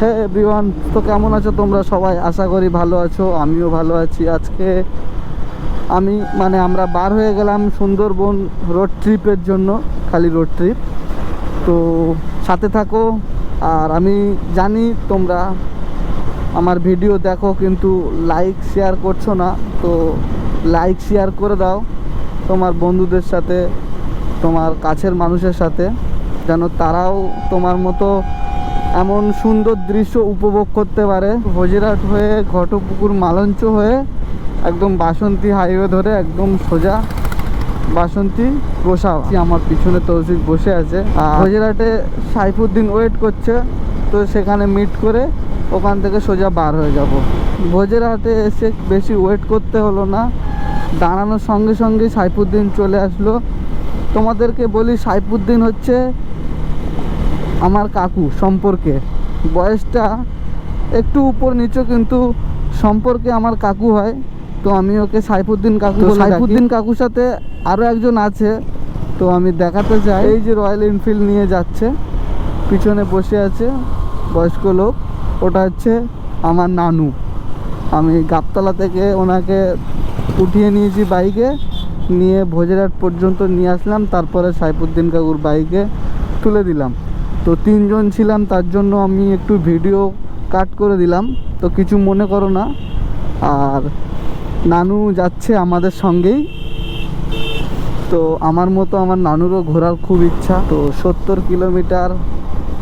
হ্যাঁ এভরিওয়ান তো কেমন আছো তোমরা সবাই? আশা করি ভালো আছো, আমিও ভালো আছি। আজকে আমি মানে আমরা বার হয়ে গেলাম সুন্দরবন রোড ট্রিপের জন্য, খালি রোড ট্রিপ তো সাথে থাকো, আর আমি জানি তোমরা আমার ভিডিও দেখো, কিন্তু লাইক শেয়ার করছ না। তো লাইক শেয়ার করে দাও তোমার বন্ধুদের সাথে, তোমার কাছের মানুষের সাথে, যেন তারাও তোমার মতো এমন সুন্দর দৃশ্য উপভোগ করতে পারে। হজিরাট হয়ে ঘটপুকুর মালঞ্চ হয়ে একদম বাসন্তী হাইওয়ে ধরে একদম সোজা বাসন্তী গোসাও আমার পিছনে তৌসিক বসে আছে। আর হজিরাটে সাইফুদ্দিন ওয়েট করছে। তো সেখানে মিট করে ওখান থেকে সোজা বার হয়ে যাব। ভোজেরহাটে এসে বেশি ওয়েট করতে হলো না। দাঁড়ানোর সঙ্গে সঙ্গে সাইফুদ্দিন চলে আসলো। তোমাদেরকে বলি, সাইফুদ্দিন হচ্ছে আমার কাকু সম্পর্কে। বয়সটা একটু উপর নিচু কিন্তু সম্পর্কে আমার কাকু হয়। তো আমি ওকে সাইফুদ্দিন কাকু সাইফুদ্দিন কাকুর সাথে আরও একজন আছে। তো আমি দেখাতে চাই। এই যে রয়্যাল এনফিল্ড নিয়ে যাচ্ছে। পিছনে বসে আছে বয়স্ক লোক। ওটা হচ্ছে আমার নানু। আমি গাবতলা থেকে ওনাকে উঠিয়ে নিয়েছি বাইকে। নিয়ে ভোজেরহাট পর্যন্ত নিয়ে আসলাম। তারপরে সাইফুদ্দিন কাকুর বাইকে তুলে দিলাম। তো তিনজন ছিলাম, তার জন্য আমি একটু ভিডিও কাট করে দিলাম। তো কিছু মনে করো না। আর নানু যাচ্ছে আমাদের সঙ্গেই। তো আমার মতো আমার নানুরও ঘোরার খুব ইচ্ছা। তো সত্তর কিলোমিটার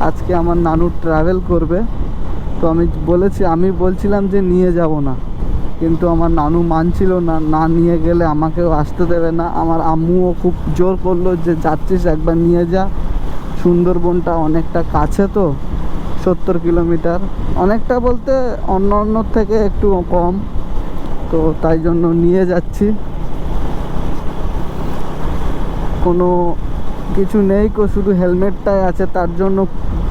আজকে আমার নানু ট্রাভেল করবে। তো আমি বলেছি, আমি বলছিলাম যে নিয়ে যাব না। কিন্তু আমার নানু মানছিল না না নিয়ে গেলে আমাকেও আসতে দেবে না। আমার আম্মুও খুব জোর করল যে, যাচ্ছিস একবার নিয়ে যা। সুন্দরবনটা অনেকটা কাছে তো, সত্তর কিলোমিটার। অনেকটা বলতে অন্য অন্য থেকে একটু কম, তো তাই জন্য নিয়ে যাচ্ছি। কোনো কিছু নেই কো, শুধু হেলমেটটাই আছে, তার জন্য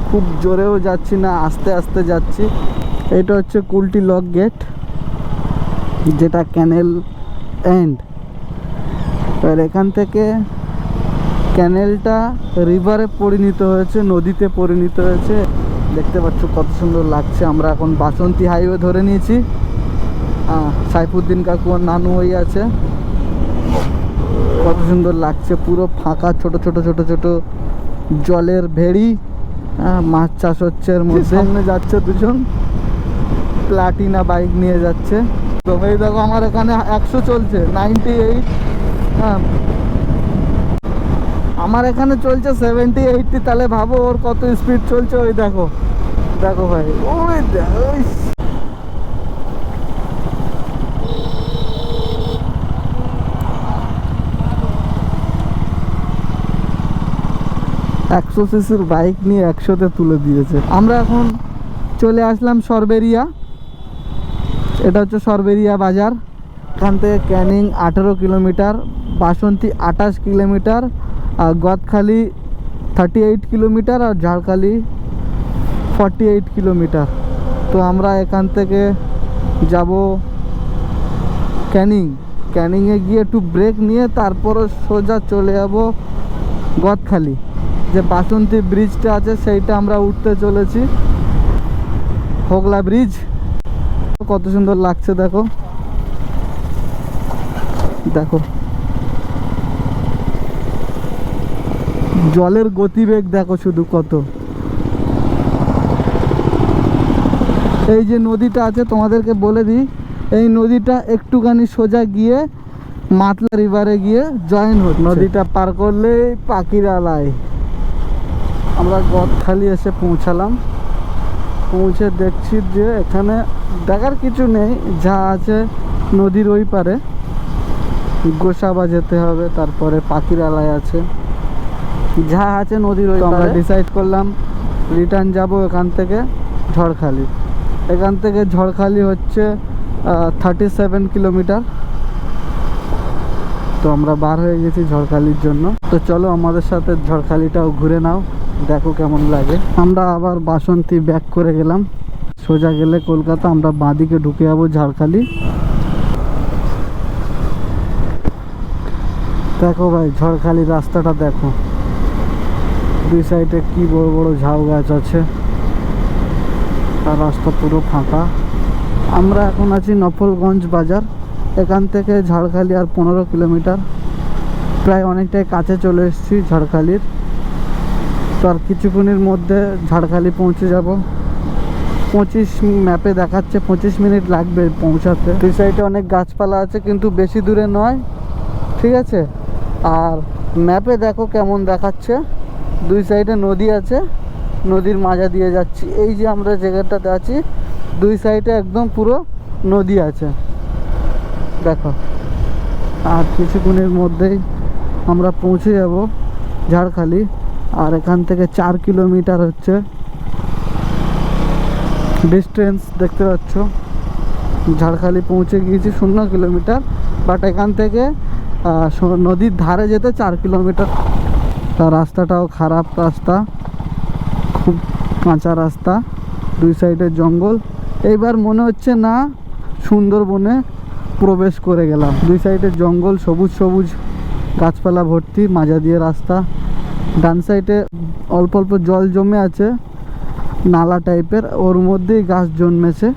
খুব জোরেও যাচ্ছি না, আস্তে আস্তে যাচ্ছি। এটা হচ্ছে কুলটি লক গেট, যেটা ক্যানেল এন্ড। এবার এখান থেকে ক্যানেলটা রিভারে পরিণত হয়েছে নদীতে পরিণত হয়েছে। দেখতে পাচ্ছ কত সুন্দর লাগছে। আমরা এখন বাসন্তী হাইওয়ে ধরে নিয়েছি। সাইফুদ্দিন কাকু আর নানু ওই আছে। কত সুন্দর লাগছে। পুরো ফাঁকা ছোট ছোট ছোট ছোট জলের ভেড়ি। মাছ চাষ হচ্ছে এর মধ্যে। সামনে যাচ্ছে দুজন। প্লাটিনা বাইক নিয়ে যাচ্ছে। তো এই দেখো আমার এখানে একশো চলছে নাইনটি এইট হ্যাঁ আমার এখানে চলছে সেভেন্টি এইটটি তাহলে ভাবো ওর কত স্পিড চলছে ওই দেখো। দেখো ভাই, ওই একশো সিসির বাইক নিয়ে একশোতে তুলে দিয়েছে। আমরা এখন চলে আসলাম সরবেরিয়া। এটা হচ্ছে সরবেরিয়া বাজার। এখান থেকে ক্যানিং আঠেরো কিলোমিটার, বাসন্তী আঠাশ কিলোমিটার আর গদখালি থার্টি এইট কিলোমিটার আর ঝাড়খালি ফর্টি এইট কিলোমিটার তো আমরা এখান থেকে যাব ক্যানিং। ক্যানিংয়ে গিয়ে একটু ব্রেক নিয়ে তারপরে সোজা চলে যাব গদখালি। যে বাসন্তী ব্রিজটা আছে সেইটা আমরা উঠতে চলেছি। হোগলা ব্রিজ কত সুন্দর লাগছে দেখো। দেখো। জলের গতিবেগ দেখো শুধু কত। এই যে নদীটা আছে, তোমাদেরকে বলে দিই, এই নদীটা একটুখানি সোজা গিয়ে মাতলা রিভারে গিয়ে জয়েন হচ্ছে। নদীটা পার করলেই পাখিরালায় আমরা গদখালি এসে পৌঁছালাম। পৌঁছে দেখছি যে এখানে দেখার কিছু নেই, যা আছে নদীর ওই পারে। গোসাবা যেতে হবে, তারপরে পাখিরালয় আছে। যা আছে নদীর ওই আমরা ডিসাইড করলাম রিটার্ন যাব এখান থেকে ঝড়খালি। এখান থেকে ঝড়খালি হচ্ছে থার্টি সেভেন কিলোমিটার তো আমরা বার হয়ে গেছি ঝড়খালির জন্য। তো চলো আমাদের সাথে ঝড়খালিটাও ঘুরে নাও দেখো কেমন লাগে। আমরা আবার বাসন্তী ব্যাক করে গেলাম। সোজা গেলে কলকাতা আমরা বাঁদিকে ঢুকে যাব ঝাড়খালি। দেখো ভাই ঝড়খালি রাস্তাটা দেখো। দুই সাইডে কি বড় বড় ঝাউ গাছ আছে আর রাস্তা পুরো ফাঁকা। আমরা এখন আছি নফলগঞ্জ বাজার, এখান থেকে ঝাড়খালি আর পনেরো কিলোমিটার। প্রায় অনেকটাই কাছে চলে এসেছি ঝাড়খালির। তো আর কিছুক্ষণের মধ্যে ঝাড়খালি পৌঁছে যাব। পঁচিশ ম্যাপে দেখাচ্ছে, পঁচিশ মিনিট লাগবে পৌঁছাতে। দুই সাইডে অনেক গাছপালা আছে, কিন্তু বেশি দূরে নয়, ঠিক আছে? আর ম্যাপে দেখো কেমন দেখাচ্ছে। দুই সাইডে নদী আছে, নদীর মাজা দিয়ে যাচ্ছি। এই যে আমরা জায়গাটাতে আছি, দুই সাইডে একদম পুরো নদী আছে। দেখো, আর কিছুক্ষণের মধ্যেই আমরা পৌঁছে যাব ঝাড়খালি, আর এখান থেকে চার কিলোমিটার হচ্ছে ডিস্টেন্স দেখতে পাচ্ছ? ঝাড়খালি পৌঁছে গিয়েছি শূন্য কিলোমিটার বাট এখান থেকে নদীর ধারে যেতে চার কিলোমিটার। তা রাস্তাটাও খারাপ রাস্তা, খুব কাঁচা রাস্তা, দুই সাইডে জঙ্গল। এইবার মনে হচ্ছে না সুন্দরবনে প্রবেশ করে গেলাম। দুই সাইডে জঙ্গল, সবুজ সবুজ, গাছপালা ভর্তি, মাজা দিয়ে রাস্তা। ডান সাইডে অল্প অল্প জল জমে আছে, নালা টাইপের, ওর মধ্যেই গাছ জন্মেছে।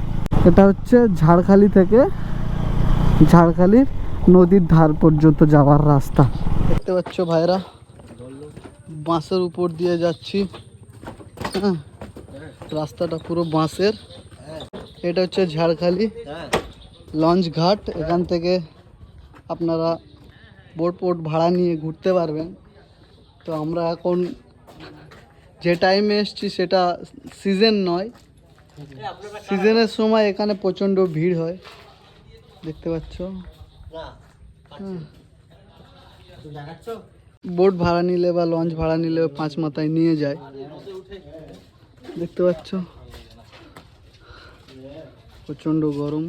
এটা হচ্ছে ঝাড়খালি থেকে ঝাড়খালির নদীর ধার পর্যন্ত যাওয়ার রাস্তা। দেখতে পাচ্ছ ভাইরা বাঁশের উপর দিয়ে যাচ্ছি। হ্যাঁ রাস্তাটা পুরো বাঁশের। এটা হচ্ছে ঝাড়খালি লঞ্চ ঘাট। এখান থেকে আপনারা বোট পোট ভাড়া নিয়ে ঘুরতে পারবেন। তো আমরা এখন যে টাইমে এসছি সেটা সিজন নয়। সিজনের সময় এখানে প্রচণ্ড ভিড় হয়। দেখতে পাচ্ছ? হুম। বোট ভাড়া নিলে বা লঞ্চ ভাড়া নিলে পাঁচ মাথায় নিয়ে যায়। দেখতে পাচ্ছ? প্রচণ্ড গরম।